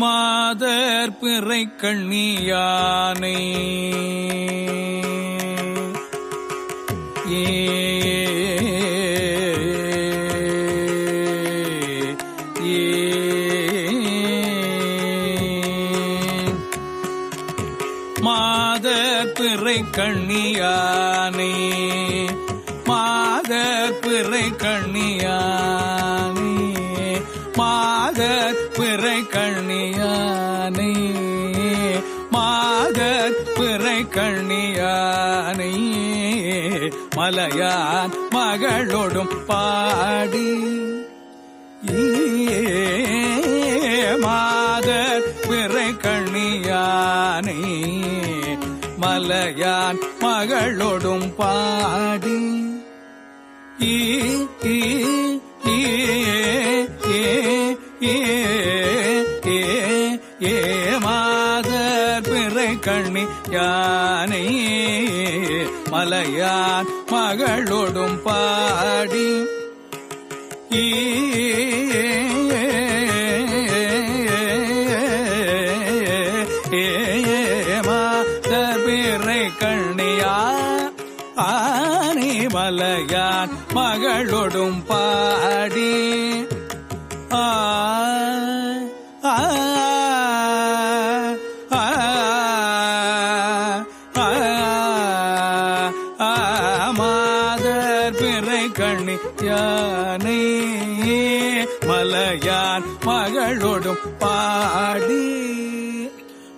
மாதர் பிறை கண்ணியானை ஏ மலையான் மகளோடும் பாடி. மாத பிறை கண்ணியானே மலையான் மகளோடும் பாடி. ஈ, ஈ, ஏ, மாதர் பிறை கண்ணி யானை மலையான் மகளோடும் பாடி. ஈ, ஏ, கண்ணியா ஆனி மலையான் மகளோடும்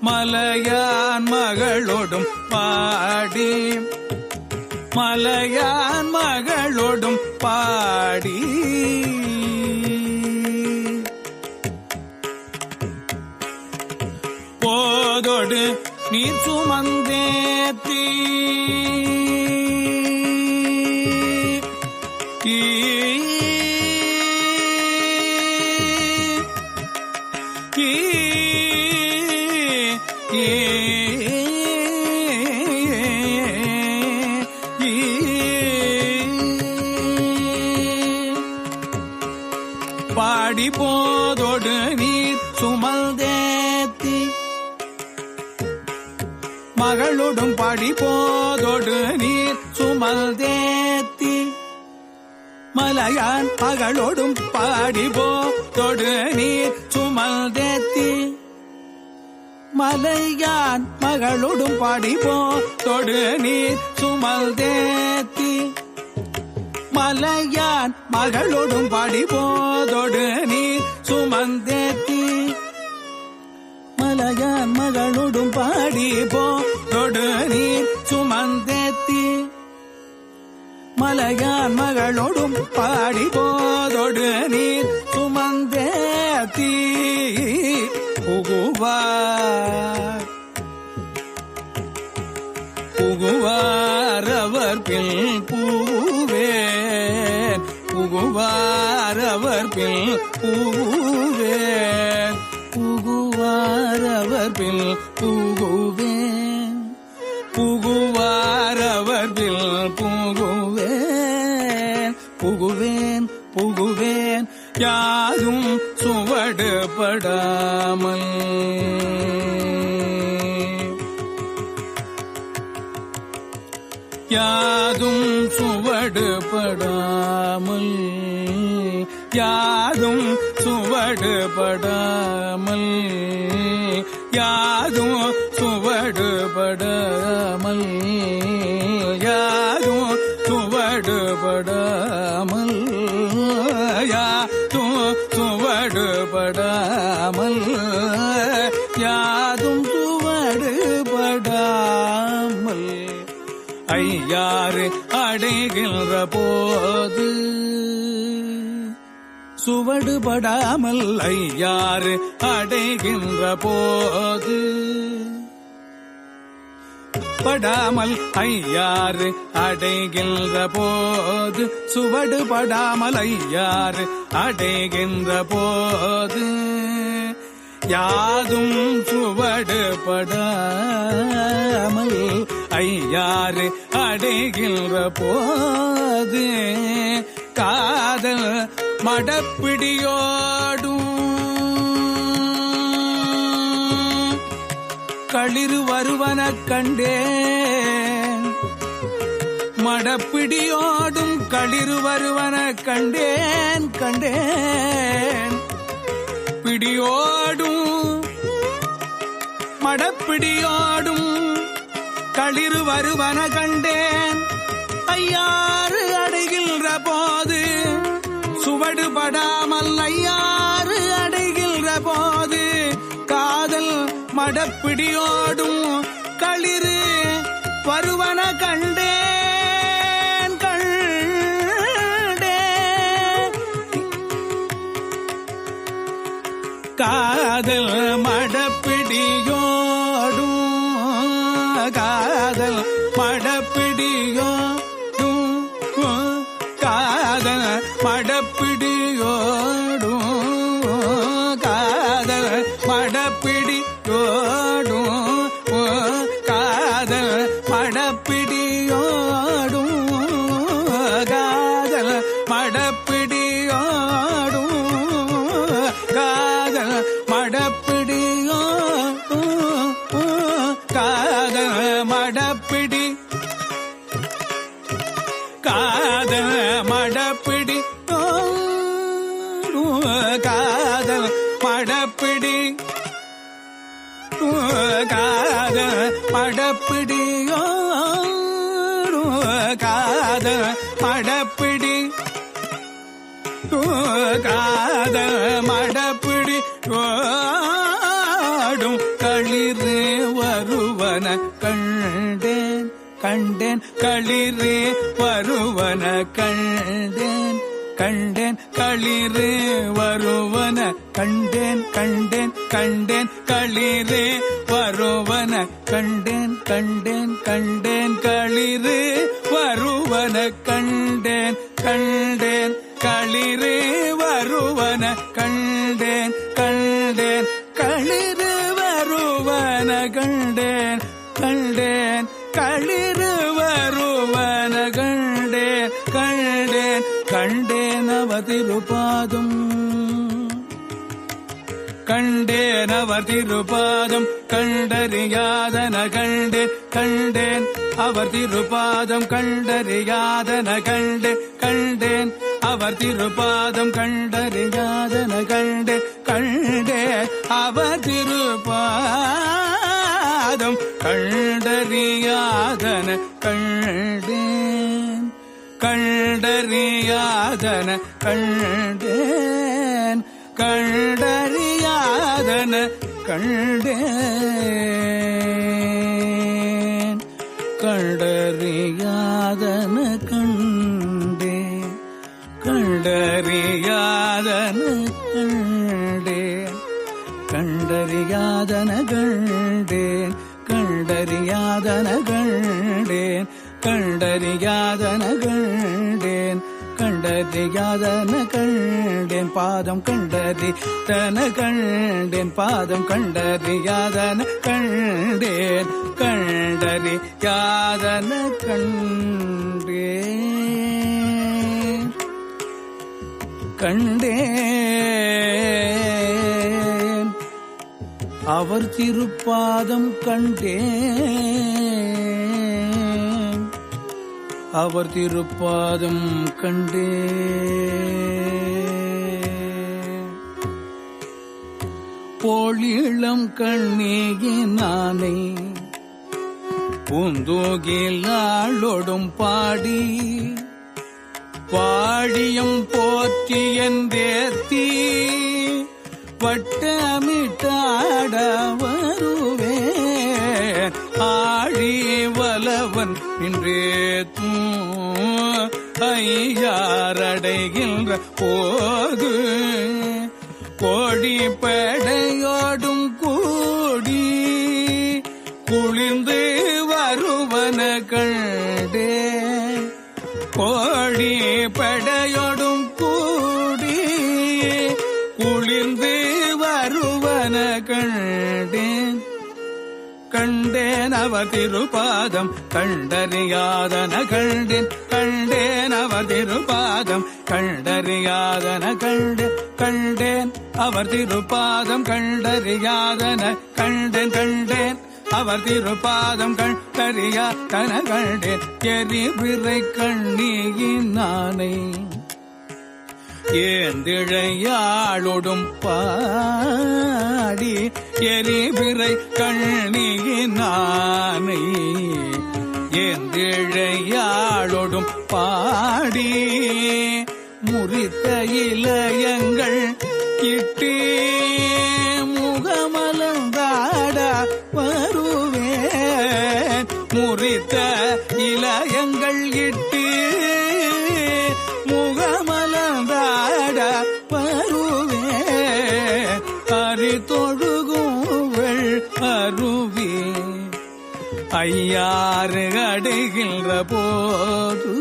மலையான் மகளோடும் பாடி மலையான் மகள் மலையான் பகலோடும் பாடிபோ தொடு நீர் சுமந்தேத்தி மலையான் மகளோடும் பாடிபோ தொடு நீர் சுமந்தேத்தி மலையான் மகளோடும் பாடிபோ தொடு நீர் சுமந்தேத்தி மலையான் மகளோடும் பாடிபோ தொடு நீர் சுமந்தேத்தி மலையான் மகளோடும் பாடி போதோடு நீர் சுமந்தேத்தி புகுவார் புகுவார் அவர் பில் பூவே. புகுவார் அவர் பில் பூவே. புகுவார் அவர் பில் புகுவே. புகு புகுவேன். யாரும் சுவடுபடாமல். யாதும் சுவடுபடாமல். யாதும் சுவடுபடாமல். யாதும் சுவடுபடாமல். போது. சுவடுபடாமல் ஐயாறு அடைகின்ற போது. படாமல் ஐயாறு அடைகின்ற போது. சுவடுபடாமல் ஐயாறு அடைகின்ற போது. யாதும் சுவடுபடாமல் ஐயாறு அடைகின்ற போது காதல் மடப்பிடியோடும். களிறு வருவன கண்டே மடப்பிடியோடும் களிறு வருவன கண்டேன் கண்டேன். பிடியோடும் மடப்பிடியோடும். களிறு வருவன கண்டேன். ஐயாறு அடைகின்ற போது சுவடுபடாமல் ஐயாறு அடைகின்ற போது காதல் மடப்பிடியோடும் களிறு வருவன கண்டேன் கண்டேன். காதல் மடப்பிடியோடும் மடப்பிடியோடும் காதல் மடப்பிடியோடும் காதல் மடப்பிடி. காதல் மடப்பிடி காதல் மடப்பிடி. காதல் மடப்பிடியோ காத மடப்பிடி ஓடும் களிறு வருவன கண்டேன் கண்டேன் களிறு வருவன கண்டேன் கண்டேன் களிறு வருவன கண்டேன் கண்டேன் கண்டேன் களிறு வருவன கண்டேன் கண்டேன் கண்டேன் களிறு வருவன கண்டேன் கண்டேன். களிறு வருவன கண்டேன் கண்டேன். களிறு வருவன கண்டேன் கண்டேன். களிறு வருவன கண்டேன் கண்டேன். கண்டேன் அவதிருபாதும். கண்டேன் அவர் திருபாதம் கண்டறியாதன கண்டேன். கண்டேன் அவர் திருபாதம் கண்டறியாதன கண்டே கண்டேன். அவர் திருப்பாதம் கண்டறியாதன கண்டு கண்டே அவர் திருப்பாதம் கண்டறியாதன கண்டேன் கண்டறியாதன கண்டேன் கண்டறியாதன கண்டேன் கண்டறியாதன கண்டறியாதன கண்டேன் கண்டறியாதன கண்டேன் கண்டறியாதன கண்டேன் கண்டறியாதன கண்டேன் கண்டறியாதன கண்டேன் பாதம் கண்டறி தன கண்டேன் பாதம் கண்டறியாதன கண்டேன் கண்டறியாதன கண்டேன் கண்டேன். அவர் திருப்பாதம் கண்டேன். அவர் திருப்பாதம் கண்டேன். போலிளம் கண்ணீகினானே பூந்தோகில் ஆளோடும் பாடி பாடியும் போற்றி என்றேத்தி வட்டமிட்டாட வருவே ஆழி வலவன் இன்றேத்தும் ஐயாரடைகின்ற போது. கோடி படையோடும் கூடி குளிர்ந்து வருவன குளிர்ந்து வருவன கண்டேன் கண்டேன் அவர் திருபாதம் கண்டறியாதன கண்டேன் கண்டேன் அவர் திருபாதம் கண்டறியாதன கண்டேன் கண்டேன் அவர் திருபாதம் கண்டறியாதன கண்டேன் கண்டேன் அவர் திருப்பாதம் கண்டறியா தன. கண்டேன் எரிபிறை நானே ஏந்திழையாளொடும் பாடி எரிபிறை கண்ணியினானை. ஏந்திழையாளொடும் பாடி முறித்த இளையங்கள் இட்டே முகமலந்தாட வருவேன். முறித்த இளையங்கள் இட்டு ஐயாறு அடைகின்ற போது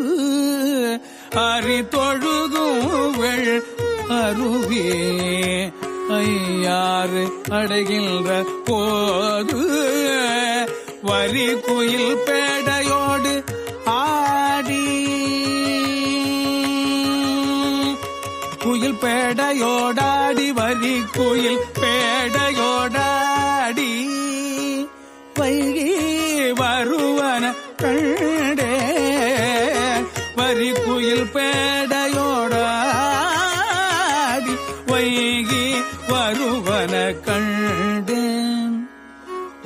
அறி தொழுதுவள் அருகே. ஐயாறு அடைகின்ற போது வரி குயில் பேடையோடு ஆடி. குயில் பேடையோடாடி வரி குயில் பேட கண்டே வரி குயில் பேடையோடாடி வைகி வருவன கண்டேன்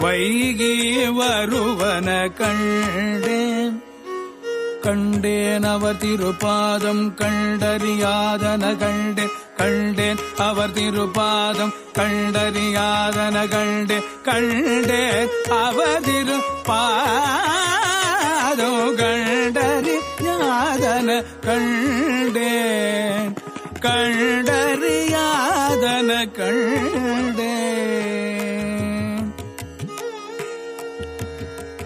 வைகி வருவன கண்டேன் கண்டேன் அவர் திருப்பாதம் கண்டறியாதன கண்டேன் கண்டேன் அவர் திருப்பாதம் கண்டறியாதன கண்டே. கண்டேன் அவர் திருப்பாதம் கண்டறியாதன கண்டேன். கண்டறியாதன கண்டேன்.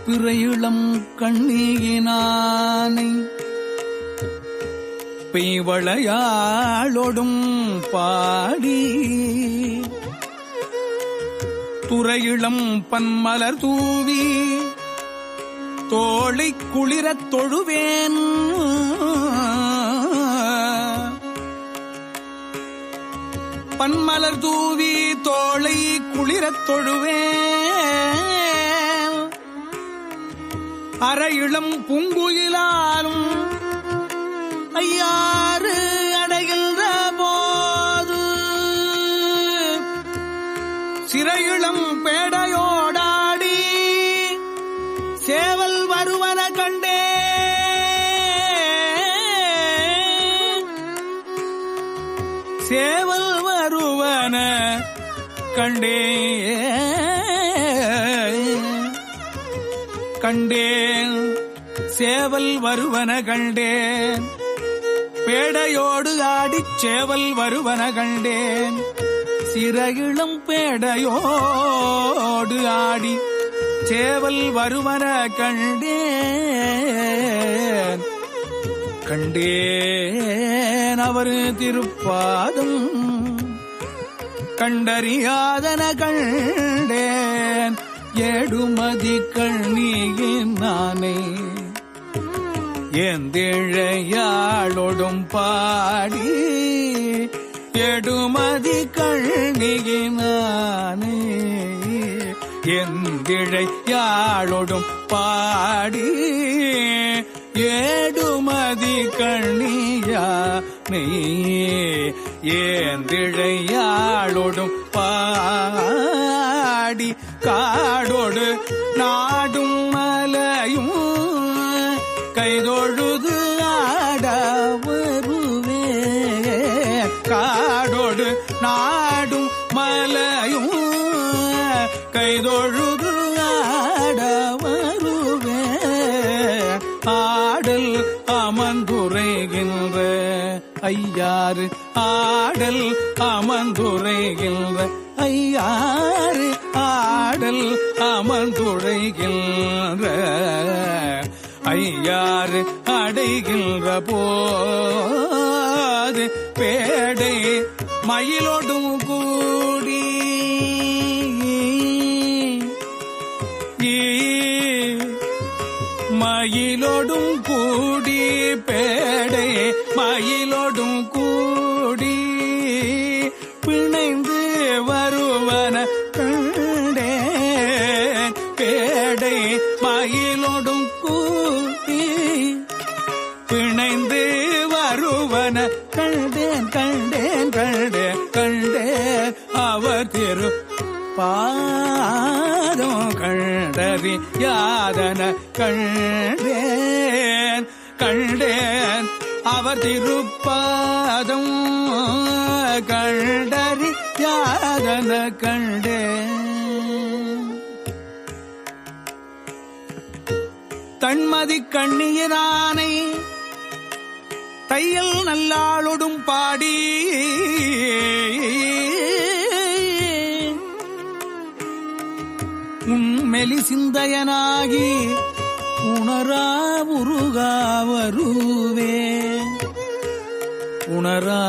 பிறையுளம் கண்ணீகினானை பெய்வளையாளொடும் பாடி. துறையிளம் பன்மலர் தூவி தோளை குளிரத் தொழுவேன். பன்மலர் தூவி தோளை குளிரத் தொழுவேன். அற இளம் பூங்குயிலாலும் ஐயாறு சேவல் வருவன கண்டேன். பேடையோடு ஆடிச் சேவல் வருவன கண்டேன். சிறகிளம் பேடையோடு ஆடி சேவல் வருவன கண்டேன். கண்டேன் அவர் திருப்பாதம். கண்டறியாதன கண்டேன். ஏடுமதி கண்ணியின் நானே. எந்திழையாளொடும் பாடி எடுமதி கண்ணியினானே. எந்திழையாளொடும் பாடி ஏடுமதி கண்ணியானே. ஏந்திழையாளொடும் பாடி காடோடு நாடும் மலையும் கைதொழுது ஆட வருவே. காடோடு நாடும் மலையும் கைதொழுது ஆட வருவே. ஆடல் அமர்ந்துரைகின்ற ஐயாறு ஆடல் அமர்ந்துரைகின்ற ஐயாறு ஆடல் அமர்ந்துரைகின்ற யார் அடைகின்ற போது பேடை மயிலோடும் கூடி மயிலோடும் கூடி பேடை மயிலோடும் கூடி பிணைந்து வருவன பாதம் கண்டவி யாதன கண்டேன் கண்டேன். அவர் திருப்பாதம் கண்டறி யாதன கண்டேன். தன்மதி கண்ணியரானை தையல் நல்லாளொடும் பாடி மெலி சிந்தையனாகி உணரா உருகாவருவே உணரா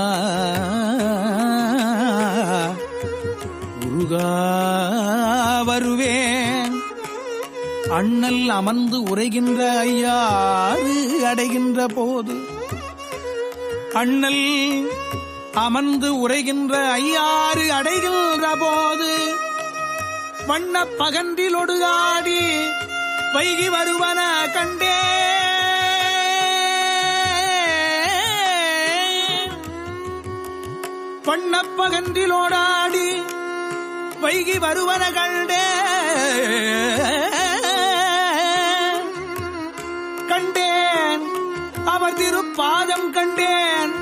உருகாவருவேன் அண்ணல் அமர்ந்து உரைகின்ற ஐயாறு அடைகின்ற போது அண்ணல் அமர்ந்து உரைகின்ற ஐயாறு அடைகின்ற போது வண்ண பகன்றிலொடுகாடி வைகி வருவன கண்டே. வண்ணப்பகன்றிலோடாடி வைகி வருவன கண்டே. கண்டேன் அவர் திருப்பாதம் கண்டேன்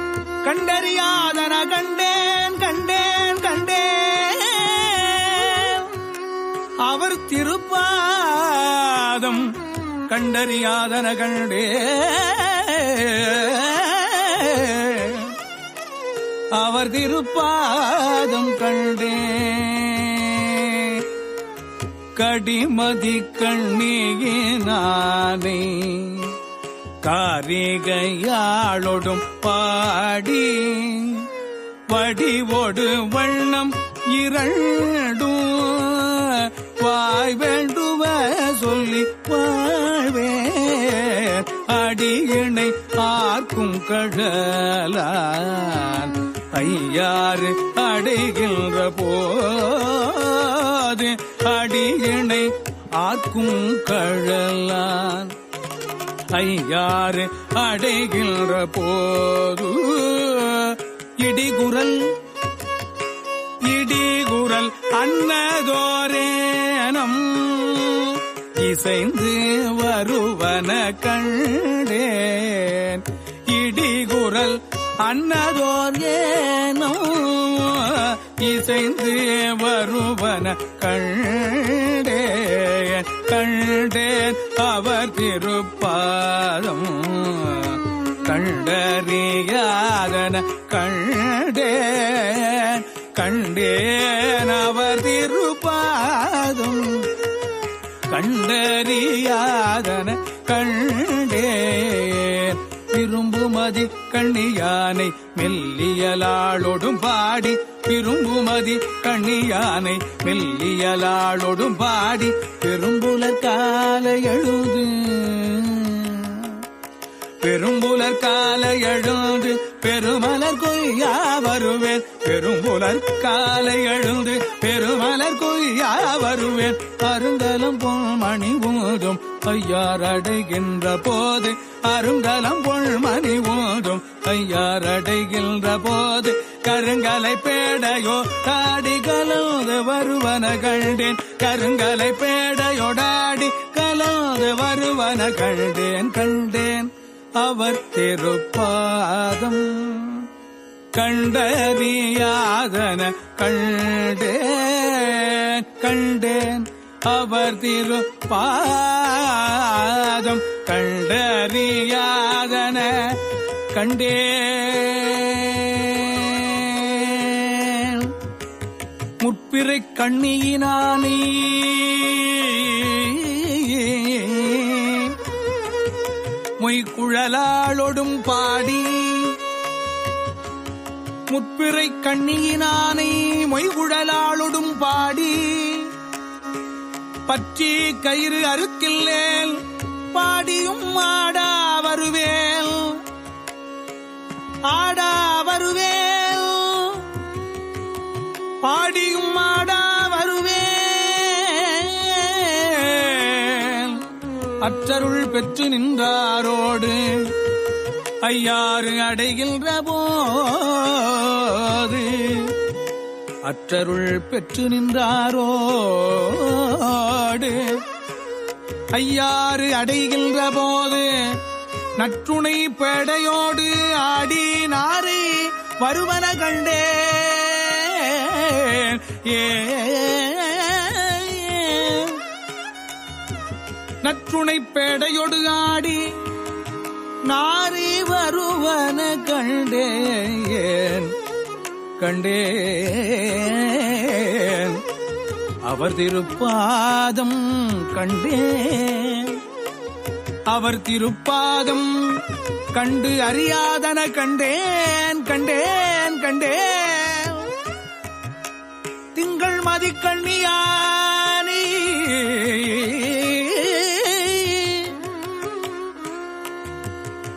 கண்டறியாதன கண்டேன் அவர் திருப்பாதம் கண்டறியாதன கண்டே அவர் திருப்பாதம் கண்டே. கடிமதி கண்ணீகினானே காரிகையாளொடும் பாடி வடிவோடு வண்ணம் இரண்டும் வாய் வேண்டுவ சொல்லி வாழ்வே. அடியினை ஆர்க்கும் கடலான் ஐயாறு அடைகின்ற போது அடியினை ஆர்க்கும் கழலான் ஐயாறு அடைகின்ற போது இடிகுரல் இடிகுரல் அன்னதோரேனம். இசைந்து வருவன கண்டேன். இடிகுரல் அன்னதோர் ஏனோ இசைந்து வருவன கண்டேன். கண்டேன் அவர் திருப்பாதம். கண்டறியாதன கண்டேன். கண்டேன் அவர் திருப்பாதும் கண்டறியாதன கண்டேன். விரும்புமதி கண்ணியானை மெல்லியலாளொடும் பாடி. விரும்புமதி கண்ணியானை மெல்லியலாளொடும் பாடி. பெரும்புலர் கால எழுது. பெரும்புலர் கால எழுது. பெருமலர் கொய்யா வருவேன். பெரும்புலர் காலை எழுந்து பெருமலர் கொய்யா வருவேன். அருங்கலம் பொன்மணி ஊதும் ஐயார் அடைகின்ற போது. அருங்கலம் பொன்மணி ஊதும் ஐயார் அடைகின்ற போது. கருங்கலை பேடையோ தாடி கலந்து வருவன கண்டேன். கருங்கலை பேடையோடாடி கலந்து வருவன கண்டேன் கண்டேன். அவர் திருப்பாதம் கண்டறியாதன கண்டேன் கண்டேன். அவர் திருப்பாதம் கண்டறியாதன கண்டே முற்பிறை கண்ணியினானே மொய்குழலாளொடும் பாடி முற்பிறை கண்ணியினானை மொய்குழலாளொடும் பாடி பற்றி கயிறு அறுக்கில்லேல் பாடியும் ஆடா வருவேல் ஆடா வருவேல். பாடியும் ஆடா அற்றருள் பெற்று நின்றாரோடு ஐயாறு அடைகின்ற போது அற்றருள் பெற்று நின்றாரோடு ஐயாறு அடைகின்ற போது நற்றுணை பேடையோடு ஆடி நாரை வருவன கண்டே ஏ நற்றுணை பேடையொடு ஆடி நாரி வருவன கண்டேன் கண்டேன். அவர் திருப்பாதம் கண்டேன் அவர் திருப்பாதம் கண்டு அறியாதன கண்டேன் கண்டேன் கண்டேன். திங்கள் மதிக்கண்ணியானி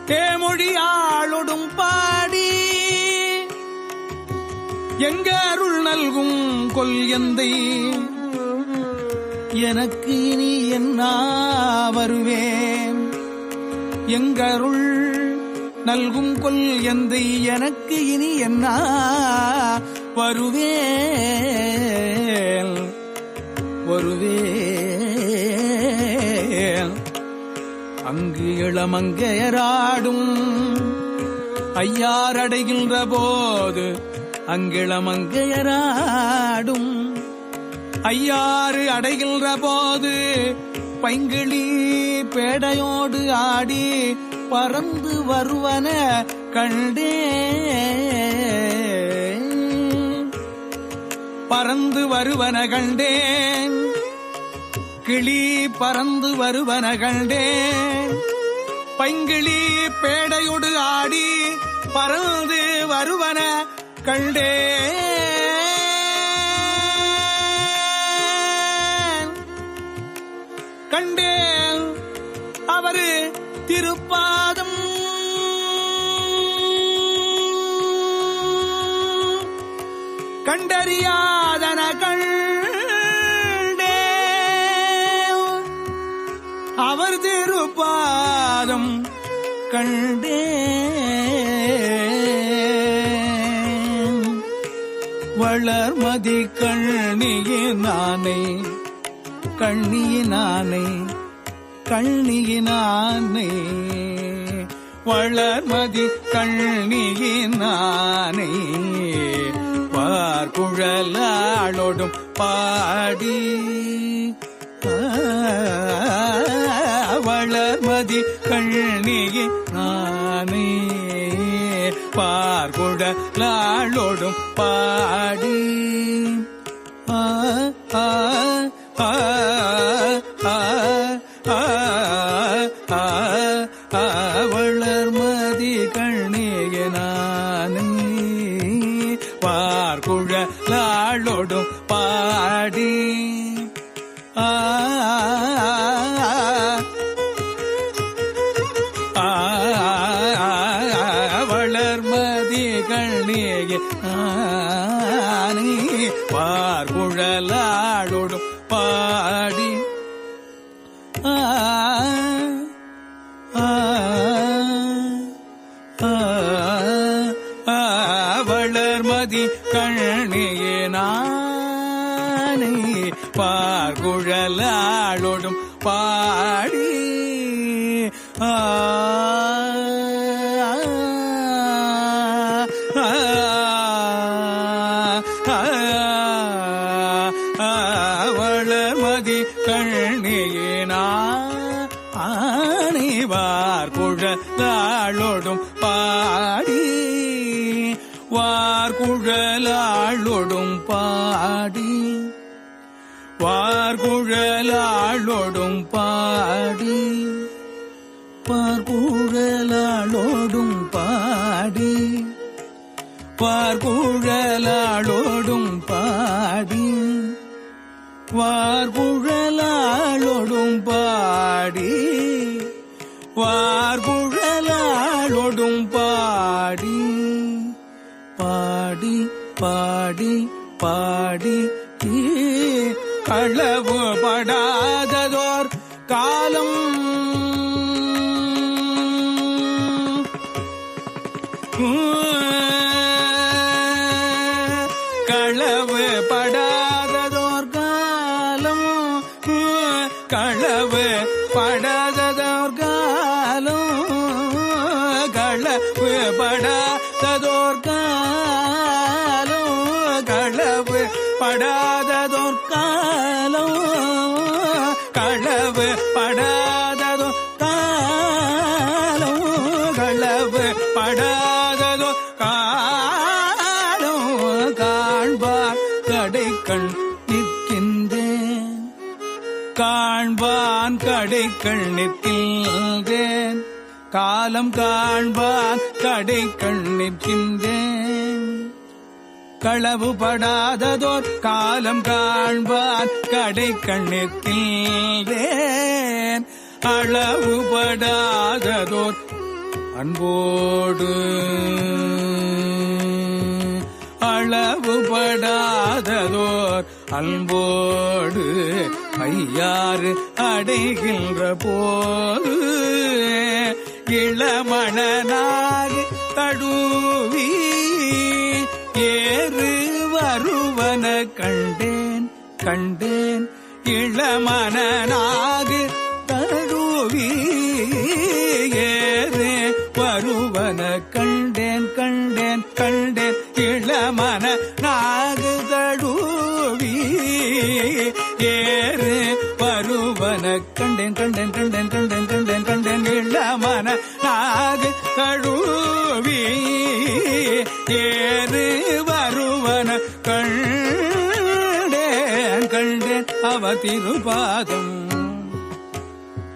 தேமொழியாளொடும் பாடி. எங்க அருள் நல்கும் கொல் எந்தை. எனக்கு இனி என்ன வருவேன்? எங்கருள் நல்கும் கொல் எந்தை. எனக்கு இனி என்ன வருவேன்? வருவேன். அங்கு இளமங்கையராடும். ஐயாரடைகின்ற போது அங்கிளமங்கையராடும். ஐயாறு அடைகின்ற போது பைங்கிளி பேடையோடு ஆடி பறந்து வருவன கண்டே பறந்து வருவன கண்டேன். கிளி பறந்து வருவன கண்டேன். பைங்கிளி பேடையொடு ஆடி பறந்து வருவன கண்டே கண்டேன் அவரு திருப்பாதம். கண்டறியாதன கண் கண்டே வளர்மதி கண்ணியினானே கண்ணியினானே கண்ணியினானே வளர்மதி கண்ணியினானே பார்க்குழலாளோடும் பாடி பார்குட நாளோடும் பாடி. வளர்மதி கண்ணியே நானே பார்குழலாளோடும் பாடி பார்குழலாளோடும் பாடி வார்குழலாளோடும் பாடி. கடை கண்ணிற்கின்றேன் காலம் காண்பான் கடை கண்ணிற்கின்றேன் களவுபடாததோர் காலம் காண்பான் கடை கண்ணிற்கின்றேன் அளவுபடாததோர் அன்போடு அளவுபடாததோர் அன்போடு ஐயாறு அடைகின்ற போது இளமணனாக தடுவி ஏறு வருவன கண்டேன் கண்டேன். இளமணனாக ஏறு வருவன கண்டேன் கண்டேன் அவ திருபாதம்.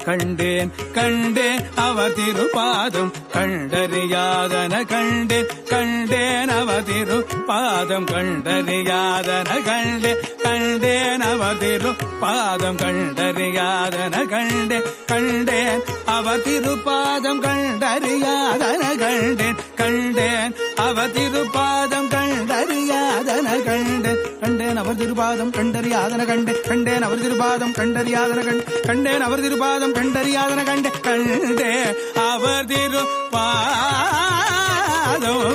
கண்டேன் கண்டேன் அவ திருபாதம். கண்டறியாதன கண்டேன் கண்டேன் அவ திருபாதம். கண்டறியாதன கண்டேன் கண்டேன் அவ திருபாதம். கண்டறியாதன கண்டேன் கண்டேன் அவ திருபாதம். கண்டறியாதன கண்டேன் கண்டேன் திருபாதம் கண்டறியாதன கண்டு கண்டேன் அவர் திருபாதம் கண்டறியாதன கண்டு கண்டேன் அவர் திருபாதம் கண்டறியாதன கண் கண்டேன் அவர் திருபாதம் கண்டறியாதன கண்டு கண்டே அவர் திருபாதம்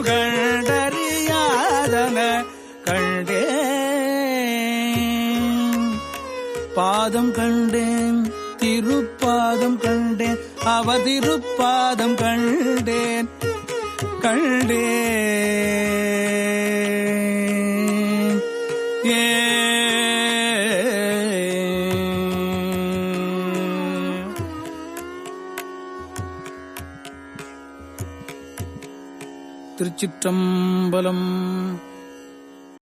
கண்டறியாதன கண்டே. பாதம் கண்டேன் திருப்பாதம் கண்டேன் அவர் திருப்பாதம் கண்டேன். கண்டே. ஏ. திருச்சிற்றம்பலம்